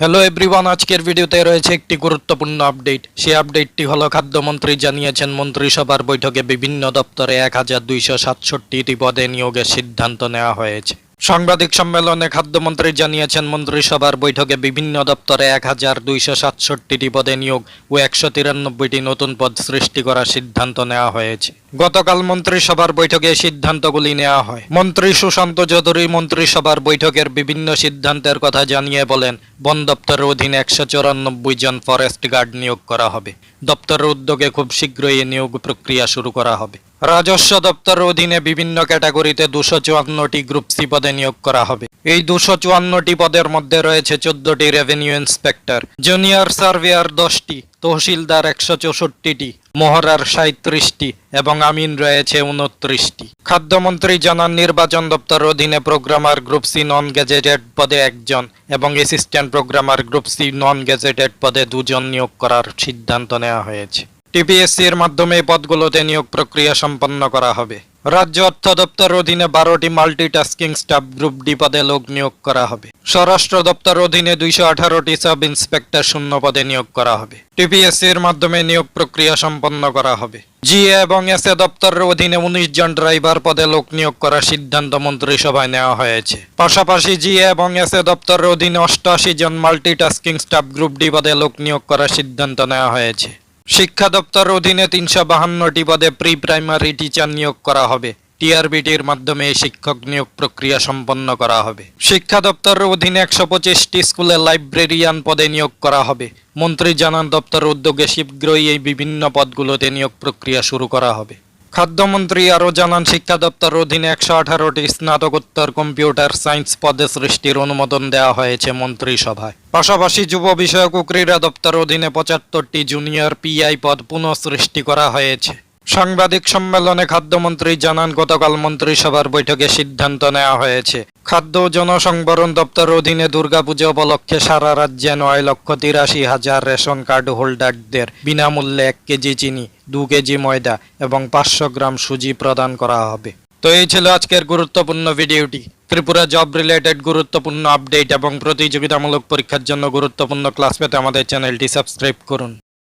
Hello everyone আজকের ভিডিওতে রয়েছে একটি গুরুত্বপূর্ণ আপডেট সেই আপডেটটি হলো খাদ্যমন্ত্রী জানিয়েছেন, মন্ত্রিসভার বৈঠকে বিভিন্ন দপ্তরে এক হাজার দুইশো সাতষট্টিটি পদে নিয়োগের সিদ্ধান্ত নেওয়া হয়েছে। সাংবাদিক সম্মেলনে খাদ্যমন্ত্রী জানিয়েছেন, মন্ত্রিসভার বৈঠকে বিভিন্ন দপ্তরে এক হাজার দুইশো সাতষট্টিটি পদে নিয়োগ ও একশো তিরানব্বইটি নতুন পদ সৃষ্টি করার সিদ্ধান্ত নেওয়া হয়েছে। গতকাল মন্ত্রিসভার বৈঠকে সিদ্ধান্তগুলি নেওয়া হয়। মন্ত্রী সুশান্ত চৌধুরী মন্ত্রিসভার বৈঠকের বিভিন্ন সিদ্ধান্তের কথা জানিয়ে বলেন, বন দপ্তরের অধীনে একশো চৌরানব্বই জন ফরেস্ট গার্ড নিয়োগ করা হবে। দপ্তরের উদ্যোগে খুব শীঘ্রই নিয়োগ প্রক্রিয়া শুরু করা হবে। রাজস্ব দপ্তরের অধীনে বিভিন্ন ক্যাটাগরিতে দুশো চুয়ান্নটি গ্রুপ সি পদে নিয়োগ করা হবে। এই দুশো চুয়ান্নটি পদের মধ্যে রয়েছে চোদ্দটি রেভিনিউ ইন্সপেক্টর, জুনিয়র সার্ভেয়ার দশটি, তহসিলদার একশো চৌষট্টিটি মোহরার সাঁত্রিশটি এবং আমিন রয়েছে উনত্রিশটি। খাদ্যমন্ত্রী জানান নির্বাচন দপ্তর অধীনে programmer group C non gazetted পদে একজন এবং assistant programmer group C non gazetted পদে দুজন নিয়োগ করার সিদ্ধান্ত নেওয়া হয়েছে। টিপিএসসি এর মাধ্যমে পদগুলোতে নিয়োগ প্রক্রিয়া সম্পন্ন করা হবে। রাজ্য অর্থ দপ্তর অধীনে বারোটি মাল্টিটাস্কিং স্টাফ গ্রুপ ডি পদে লোক নিয়োগ করা হবে। স্বরাষ্ট্র দপ্তর অধীনে দুইশো আঠারোটি সাব ইন্সপেক্টর শূন্য পদে নিয়োগ করা হবে। টিপিএসসি এর মাধ্যমে নিয়োগ প্রক্রিয়া সম্পন্ন করা হবে। জিএ এবং এস এ দপ্তরের অধীনে উনিশ জন ড্রাইভার পদে লোক নিয়োগ করার সিদ্ধান্ত মন্ত্রিসভায় নেওয়া হয়েছে। পাশাপাশি জিএ এবং এস এ দপ্তরের অধীনে অষ্টআশি জন মাল্টিটাস্কিং স্টাফ গ্রুপ ডি পদে লোক নিয়োগ করার সিদ্ধান্ত নেওয়া হয়েছে। শিক্ষা দপ্তর অধীনে তিনশো বাহান্নটি পদে প্রি প্রাইমারি টিচার নিয়োগ করা হবে। টিআরবিটির মাধ্যমে শিক্ষক নিয়োগ প্রক্রিয়া সম্পন্ন করা হবে। শিক্ষা দপ্তরের অধীনে একশো পঁচিশটি স্কুলে লাইব্রেরিয়ান পদে নিয়োগ করা হবে। মন্ত্রী জানান, দপ্তর উদ্যোগে শীঘ্রই এই বিভিন্ন পদগুলোতে নিয়োগ প্রক্রিয়া শুরু করা হবে। খাদ্যমন্ত্রী আরও জানান, শিক্ষা দপ্তর অধীনে একশো আঠারোটি স্নাতকোত্তর কম্পিউটার সায়েন্স পদে সৃষ্টির অনুমোদন দেওয়া হয়েছে মন্ত্রিসভায়। পাশাপাশি যুব বিষয়ক ক্রীড়া দপ্তর অধীনে পঁচাত্তরটি জুনিয়র পিআই পদ পুনঃ সৃষ্টি করা হয়েছে। সাংবাদিক সম্মেলনে খাদ্যমন্ত্রী জানান, গতকাল মন্ত্রিসভার বৈঠকে সিদ্ধান্ত নেওয়া হয়েছে। খাদ্য জনসংবরণ দপ্তর অধীনে দুর্গাপূজা উপলক্ষে সারা রাজ্যে নয় লক্ষ তিরাশি হাজার রেশন কার্ড হোল্ডারদের বিনামূল্যে এক কেজি চিনি, দু কেজি ময়দা এবং পাঁচশো গ্রাম সুজি প্রদান করা হবে। তো এই ছিল আজকের গুরুত্বপূর্ণ ভিডিওটি। ত্রিপুরা জব রিলেটেড গুরুত্বপূর্ণ আপডেট এবং প্রতিযোগিতামূলক পরীক্ষার জন্য গুরুত্বপূর্ণ ক্লাস পেতে আমাদের চ্যানেলটি সাবস্ক্রাইব করুন।